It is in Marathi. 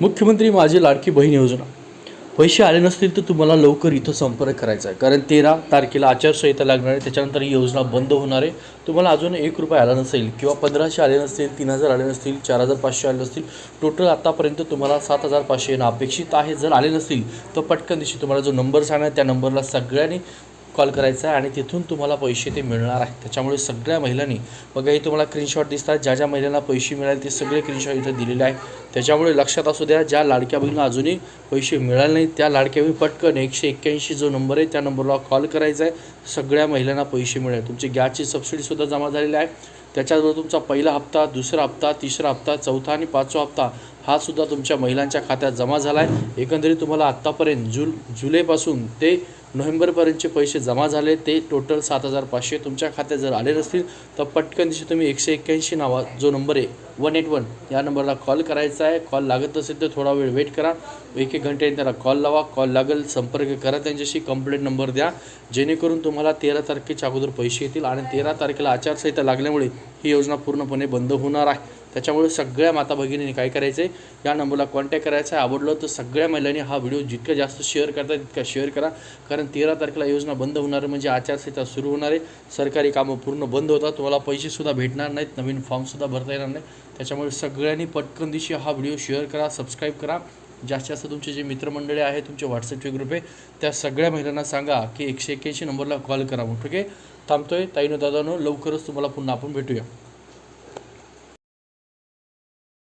मुख्यमंत्री माझी लाडकी बहीण योजना. पैसे आले नसतील तर तुम्हाला लवकर इथं संपर्क करायचा आहे. कारण तेरा तारखेला आचारसंहिता लागणार आहे. त्याच्यानंतर ही योजना बंद होणार आहे. तुम्हाला अजून एक रुपये आला नसेल किंवा पंधराशे आले नसतील तीन हजार आले नसतील चार हजार पाचशे आले नसतील टोटल आतापर्यंत तुम्हाला सात हजार पाचशे येणं अपेक्षित आहे. जर आले नसतील तर पटकन दिवशी तुम्हाला जो नंबर सांगणार त्या नंबरला सगळ्यांनी कॉल करायचा आहे आणि तिथून तुम्हाला पैसे ते मिळणार आहे त्याच्यामुळे सगळ्या महिलांनी बघा हे तुम्हाला स्क्रीनशॉट दिसतात. ज्या ज्या महिलांना पैसे मिळाले ते सगळे स्क्रीनशॉट इथं दिलेले आहे त्याच्यामुळे लक्षात असू द्या ज्या लाडक्या बहिणीला अजूनही पैसे मिळाले नाही त्या लाडक्या बहीण पटकन एकशे एक्क्याऐंशी जो नंबर आहे त्या नंबरला कॉल करायचा आहे. सगळ्या महिलांना पैसे मिळेल. तुमची गॅसची सबसिडीसुद्धा जमा झालेली आहे. त्याच्याबरोबर तुमचा पहिला हप्ता दुसरा हप्ता तिसरा हप्ता चौथा आणि पाचवा हप्ता हा सुद्धा तुमच्या महिलांच्या खात्यात जमा झाला आहे. एकंदरीत तुम्हाला आत्तापर्यंत जुल जुलैपासून ते नोव्हेंबरपर्यंतचे पैसे जमा झाले. ते टोटल सात हजार पाचशे तुमच्या खात्यात जर आले नसतील तर पटकन दिवशी तुम्ही एकशे एक्क्याऐंशी नावा जो नंबर आहे वन एट वन या नंबरला कॉल करायचा आहे. कॉल लागत नसेल तर थोडा वेळ वेट करा. एक एक घंट्याने त्याला कॉल लावा. कॉल लागेल संपर्क करा. त्यांच्याशी कंप्लेंट नंबर द्या. जेणेकरून तुम्हाला तेरा तारखेच्या अगोदर पैसे येतील आणि तेरा तारखेला आचारसंहिता लागल्यामुळे ही योजना पूर्णपणे बंद होणार आहे. त्याच्यामुळे सगळ्या माता भगिनींनी काय करायचं आहे या नंबरला कॉन्टॅक्ट करायचा आहे. आवडलं तर सगळ्या महिलांनी हा व्हिडिओ जितका जास्त शेअर करता तितका शेअर करा. कारण तेरा तारखेला योजना बंद होणार म्हणजे आचारसंहिता सुरू होणार आहे. सरकारी कामं पूर्ण बंद होतात. तुम्हाला पैसेसुद्धा भेटणार नाहीत. नवीन फॉर्मसुद्धा भरता येणार नाही त्याच्यामुळे सगळ्यांनी पटकन दिवशी हा व्हिडिओ शेअर करा सबस्क्राईब करा. जास्तीत जास्त तुमचे जे मित्रमंडळी आहे तुमचे व्हॉट्सअपचे ग्रुप आहे त्या सगळ्या महिलांना सांगा की एकशे एक्क्याऐंशी नंबरला कॉल करा म्हणून. ठीक आहे? थांबतोय. ताईनो दादानो लवकरच तुम्हाला पुन्हा आपण भेटूया.